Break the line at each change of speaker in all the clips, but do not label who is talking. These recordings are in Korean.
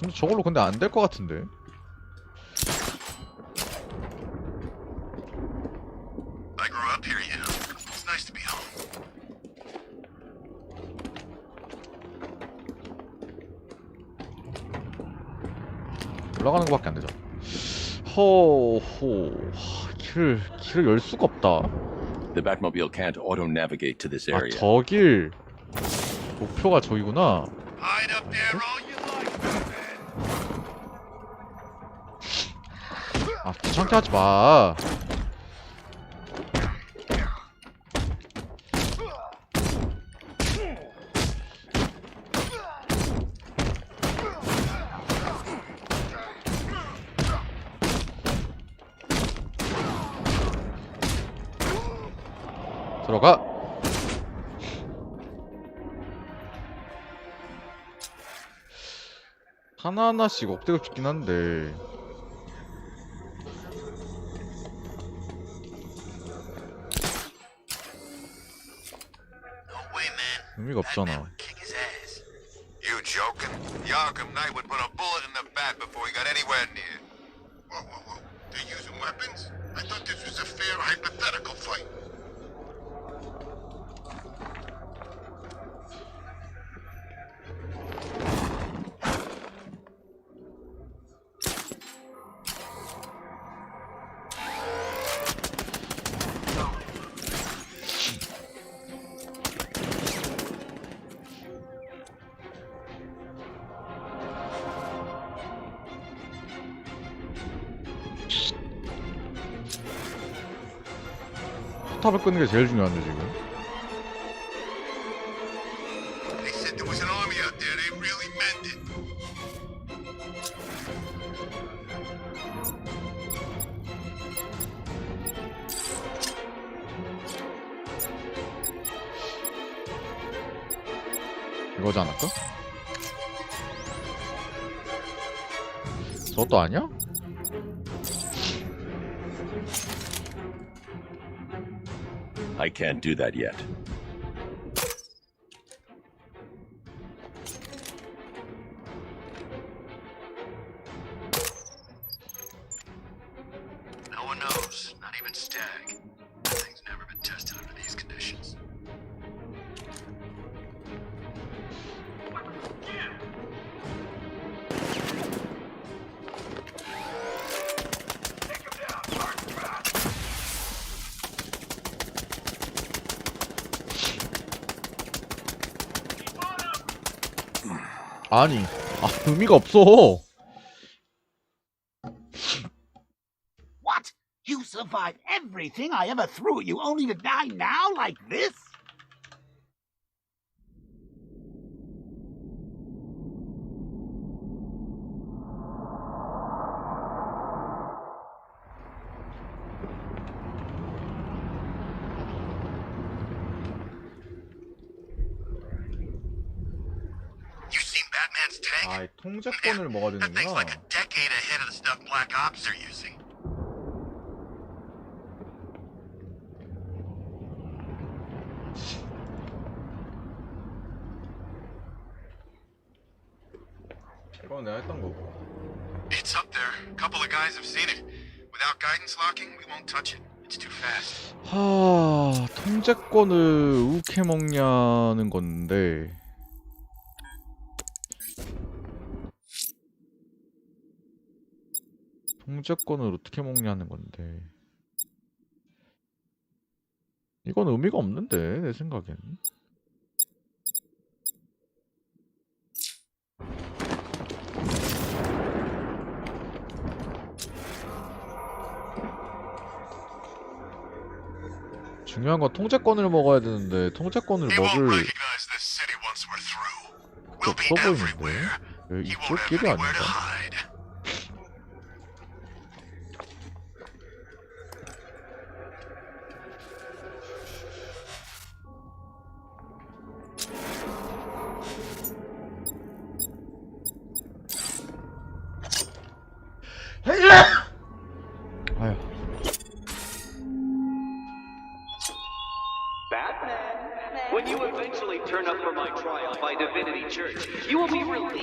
근데 저걸로 근데 안 될 것 같은데.
I grew up here, you know. It's nice to be home.
올라가는 것밖에 안 되잖아. 허호. 하, 길을 길을 열 수가 없다.
The Batmobile can't auto-navigate to this
아
area.
저길 목표가 저기구나.
Hide up there all
아 귀찮게 하지 마. 들어가. 하나하나씩 억대가 죽긴 한데 의미가
Batman
없잖아.
would kick his ass. You joking? Arkham Knight would put a bullet in the bat before he got anywhere near. Whoa, whoa, whoa. They're using weapons?
포탑을 끄는 게 제일 중요한데 지금. 이거지 않을까? 저것도 아니야?
I can't do that yet.
아니, 아 의미가 없어.
What? You survived everything I ever threw at you only to die now like this?
아, 이 통제권을 먹어야 되는구나.
like a decade ahead of the stuff Black Ops are using.
이건 내가 했던 거고.
It's up there. A couple of guys have seen it. Without guidance locking, we won't touch it. It's too fast.
하, 통제권을 어떻게 먹냐는 건데. 통제권을 어떻게 먹냐는 건데. 이건 의미가 없는데, 내 생각엔. 중요한 건 통제권을 먹어야 되는데 통제권을 먹을
be
없어 보이는데 이쪽 길이 아닌가?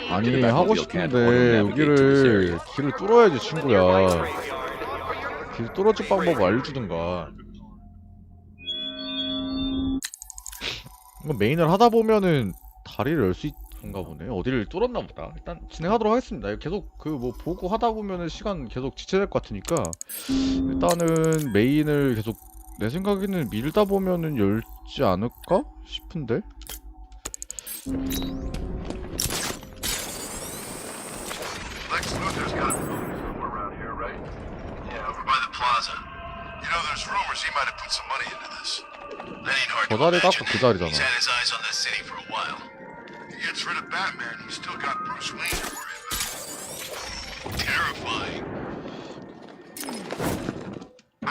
아니
to
The
하고 싶은데 여기를. 길을 뚫어야지 친구야. 길 뚫어줄 방법 알려주든가. 이거 메인을 하다 보면은 다리를 열 수 있는가 보네. 어디를 뚫었나 보다. 일단 진행하도록 하겠습니다. 계속 그 뭐 보고 하다 보면은 시간 계속 지체될 것 같으니까 일단은 메인을 계속 내 생각에는 밀다 보면은 열지 않을까 싶은데 저 자리가 아까. 그 자리잖아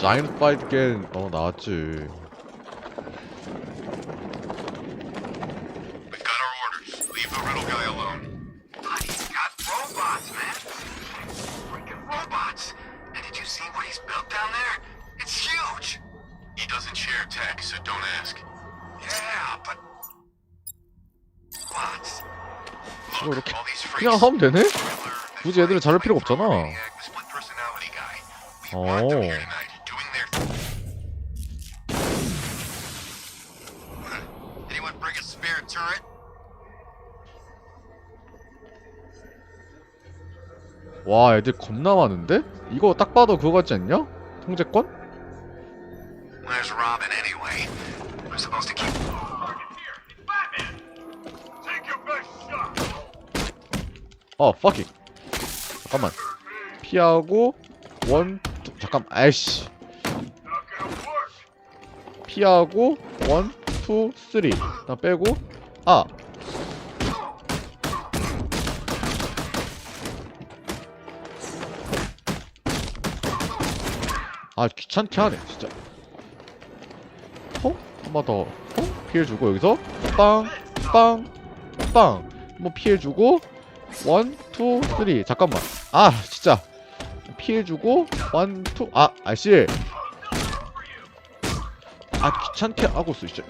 자이언트 파이트 겐 어, 나왔지. 그냥 하면 되네? 굳이 애들을 자를 필요가 없잖아.
Brainiac,
와 애들 겁나 많은데? 이거 딱 봐도 그거 같지 않냐? 통제권?
Where's Robin anyway? We're supposed to keep.
어 it 잠깐만 피하고 원 투, 잠깐 아이씨 피하고 원, 투, 쓰리 나 빼고 아 아 귀찮게 하네 진짜. 어? 한 번 더. 어? 피해 주고 여기서? 빵빵 빵. 뭐 피해 주고 원, 투, 쓰리. 잠깐만. 아 진짜. 피해 주고 원, 투, 아 아씨 아 귀찮게 하고 있어 진짜.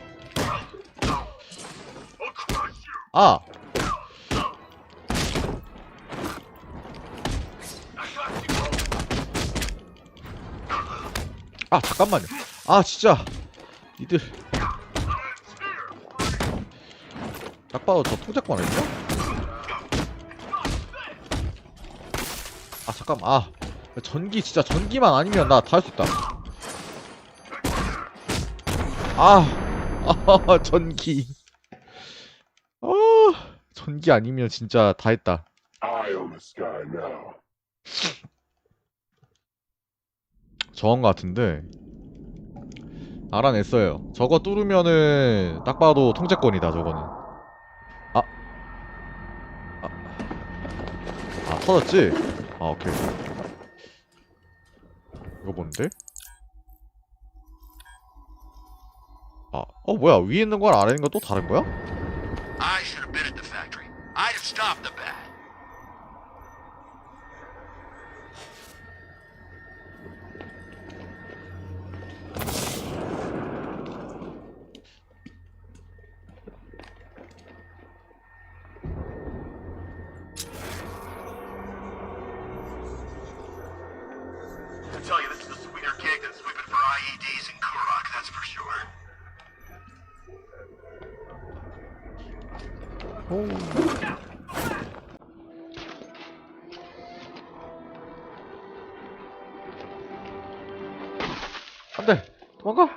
아 아 잠깐만요. 아 진짜. 니들. 딱 봐도 저 통작관 아니야? 아 잠깐만. 아 전기 진짜 전기만 아니면 나 다 할 수 있다. 아, 아 전기. 아 전기 아니면 진짜 다 했다
Eye on the sky now.
저건 것 같은데 알아냈어요 저거 뚫으면은 딱 봐도 통제권이다 저거는 아 아, 아 터졌지? 아 오케이 이거 뭔데? 아, 어 뭐야 위에 있는 거랑 아래 있는 거또 다른 거야?
I should have been at the factory. I'd have stopped the bat. The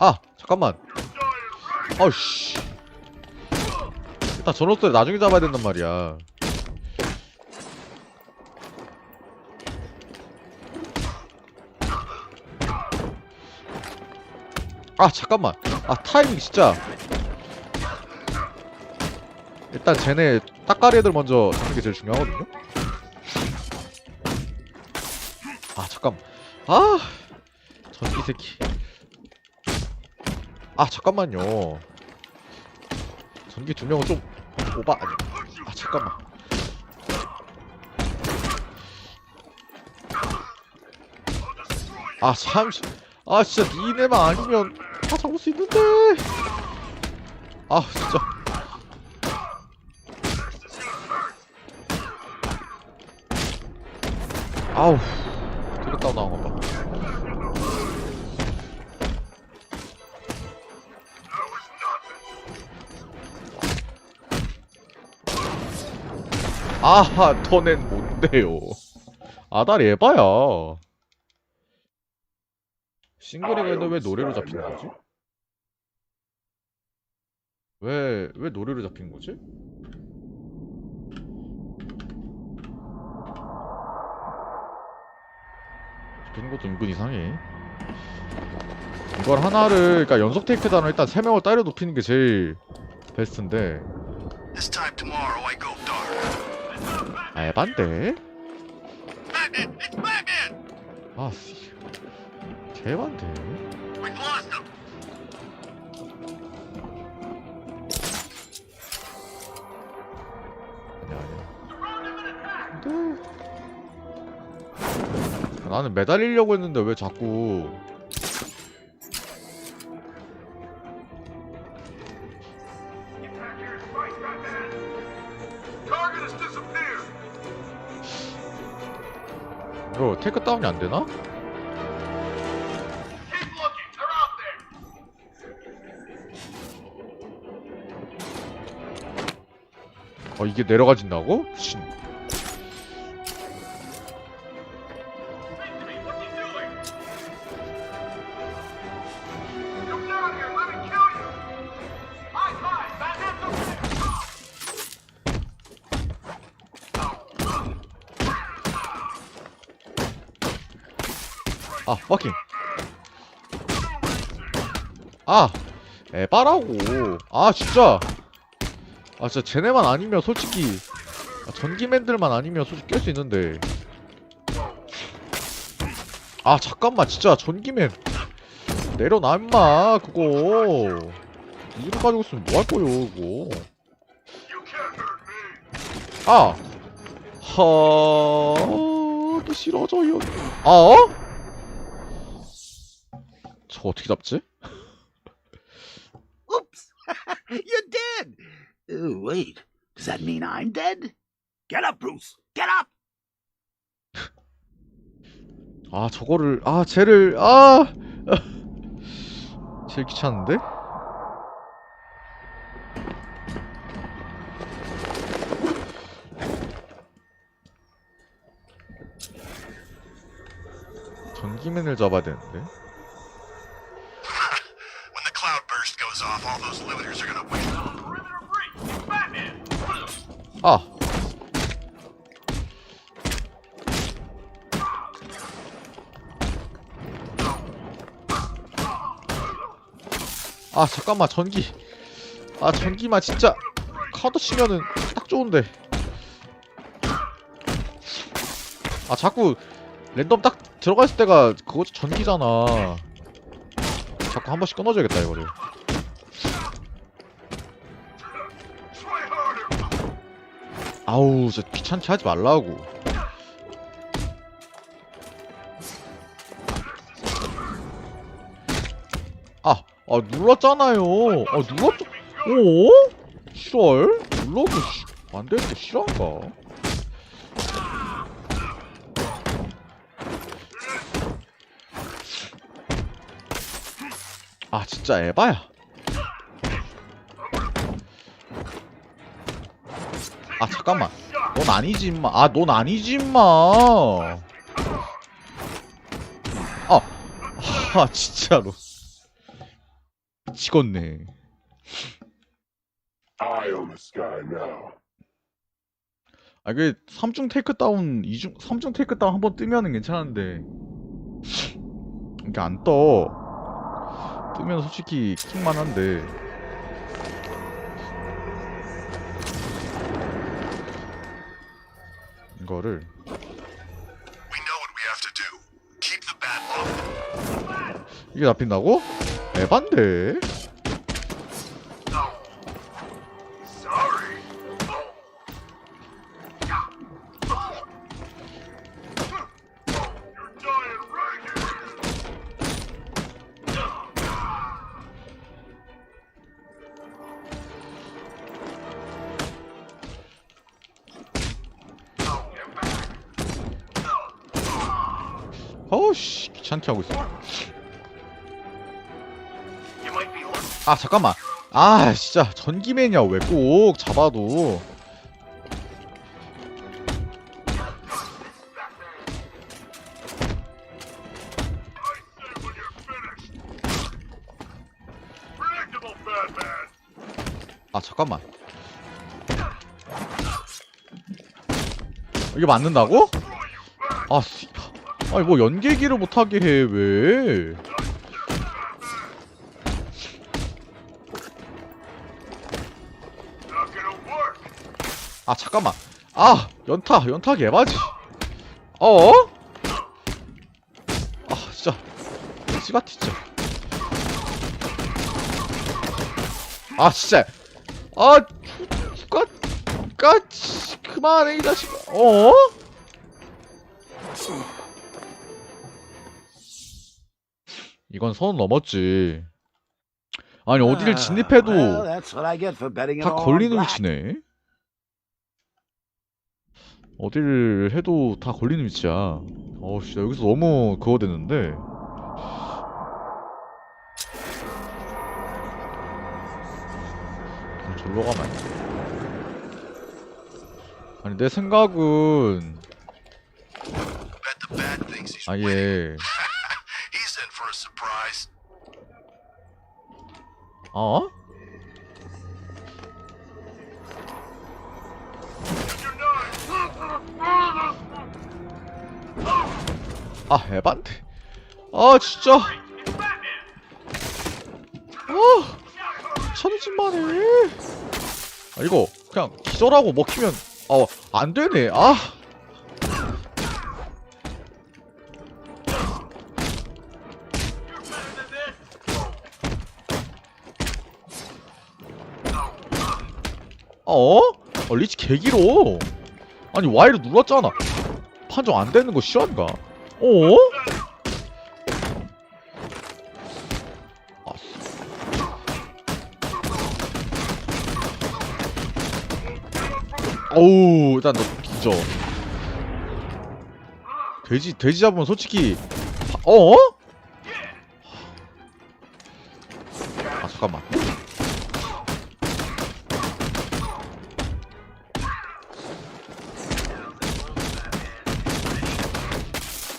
아 잠깐만. 아우씨. 일단 저놈들 나중에 잡아야 된단 말이야. 아 잠깐만. 아 타이밍 진짜 일단 쟤네 따까리 애들 먼저 잡는 게 제일 중요하거든요. 아 잠깐만. 아 전기 새끼. 아 잠깐만요. 전기 두 명은 좀 오바 아니 아 잠깐만. 아 잠시 아 진짜 니네만 아니면 다 잡을 수 있는데. 아 진짜 아우. 다운 나온 것봐 아하 너넨 뭔데요? 아다리 에바야. 싱글이가 근데 왜 노래로 잡히는 거지? 왜, 왜 노래로 잡히는 거지? 잡히는 것도 은근 이상해. 이걸 하나를, 그러니까 연속 테이크다운 일단 3명을 따려 높이는 게 제일 베스트인데. 에반데? 아, 씨. 개반데? 나는 매달리려고 했는데 왜 자꾸. 이거 테이크 다운이 안 되나? 어 이게 내려가진다고? 신.
Come
아 에바라고. 아 진짜. 아 진짜 쟤네만 아니면 솔직히 아, 전기맨들만 아니면 솔직히 깰 수 있는데. 아 잠깐만 진짜 전기맨 내려놔 임마 그거 이거 가지고 있으면 뭐 할 거요
me!
아 하기 싫어져요 아 어? 저 어떻게 잡지?
You're dead! Oh, wait. Does that mean I'm dead? Get up, Bruce! Get up!
아 저거를 아 쟤를 아 제일 귀찮은데? 전기맨을 잡아야 되는데 아 잠깐만 전기. 아 전기만 진짜 카드 치면은 딱 좋은데. 아 자꾸 랜덤 딱 들어갔을 때가 그거 전기잖아. 자꾸 한 번씩 끊어줘야겠다 이거를! 아우 진짜 귀찮게 하지 말라고 아, 아 눌렀잖아요. 아 눌렀죠? 어? 싫어요? 눌러도 씨, 안 되는데 싫어한가? 아 진짜 에바야. 아 잠깐만. 넌 아니지 임마. 아 넌 아니지 임마. 아, 아 진짜로 미치겠네
Eye on the sky now.
아 이게 3중 테이크 다운 2중 3중 테이크 다운 한 번 뜨면은 괜찮은데 이게 안 떠 뜨면 솔직히 킹만 한데 이거를. 이게 잡힌다고? 에반데 아 잠깐만 아 진짜 전기맨이야 왜 꼭 잡아도. 아 잠깐만 이게 맞는다고? 아 씨. 아니 뭐 연계기를 못하게 해 왜? 아 잠깐만 아 연타 연타 개바지 어? 아 진짜 씨바티 진짜 아 진짜 아 죽가 까치 그만해 이 자식아 어? 이건 선 넘었지 아니 어디를 진입해도 다 걸리는. 위치네. 어디를 해도 다 걸리는 위치야. 어우, 씨, 나 여기서 너무 그거. 그럼 절로 가면 안 돼. 아니, 내 생각은, 아예. 어? 아, 에반데. 아, 진짜. 아, 천진만해. 아, 이거 그냥 기절하고 먹히면 아, 안 되네. 아. 어? 어 리치 개기로. 아니 Y를 눌렀잖아. 판정 안 되는 거 싫어한가? 어? 아, 어우 일단 너 기저 돼지 돼지 잡으면 솔직히 파- 어? 아 잠깐만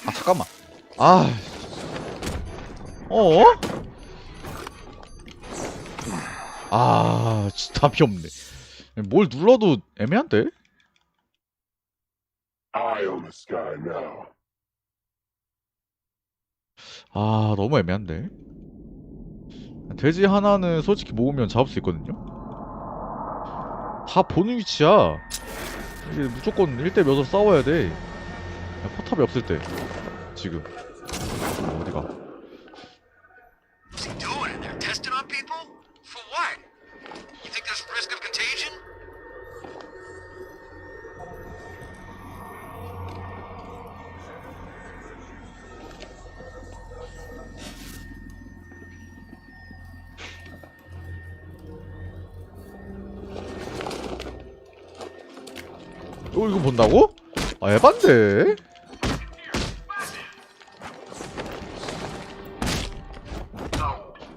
아 잠깐만 아. 어? 아 진짜 답이 없네. 뭘 눌러도 애매한데? 아 너무 애매한데. 돼지 하나는 솔직히 모으면 잡을 수 있거든요? 다 보는 위치야. 이게 무조건 1대 몇으로 싸워야 돼. 야, 포탑이 없을 때 지금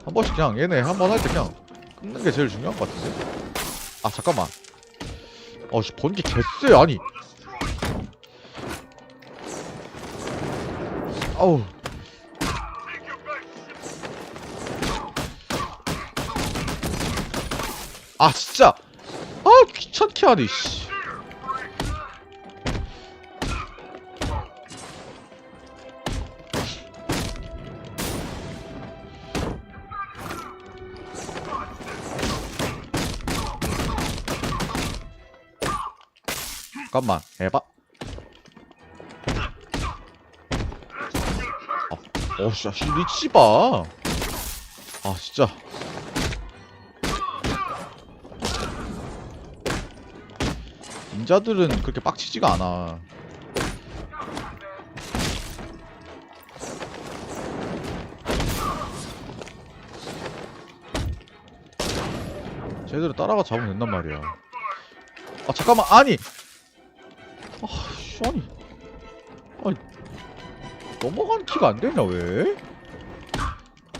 한 번씩 그냥 얘네 한 번 할 때 그냥 끊는 게 제일 중요한 것 같은데? 아 잠깐만. 어씨 번개 개쎄 아니. 아우. 아 진짜. 아 귀찮게 하네 씨 잠깐만 해봐. 아, 어씨 리치 봐아 진짜. 닌자들은 그렇게 빡치지가 않아. 쟤들을 따라가 잡으면 된단 말이야. 아 잠깐만 아니 아니 아니 넘어가는 키가 안 되냐 왜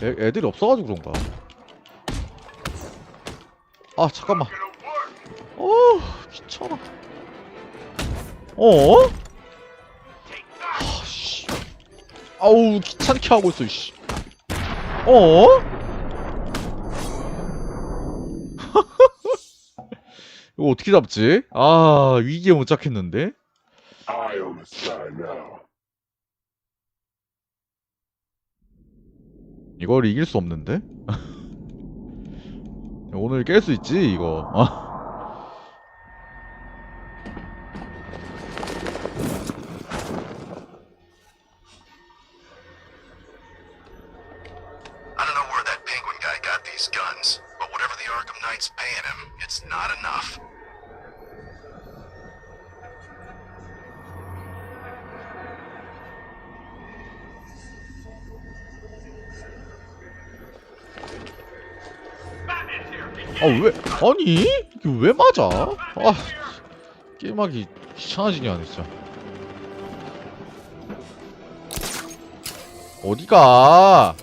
애, 애들이 없어가지고 그런가 아 잠깐만 어 귀찮아 어? 아씨 아우 귀찮게 하고 있어 씨 어? 이거 어떻게 잡지? 아 위기에 못 잡겠는데?
On the sky now.
이걸 이길 수 없는데? 오늘 깰 수 있지 이거 아.
I don't know where that penguin guy got these guns, but whatever the Arkham Knight's paying him, it's not enough.
아 왜? 아니 이게 왜 맞아? 아 게임하기 귀찮아지냐 안 진짜 어디가?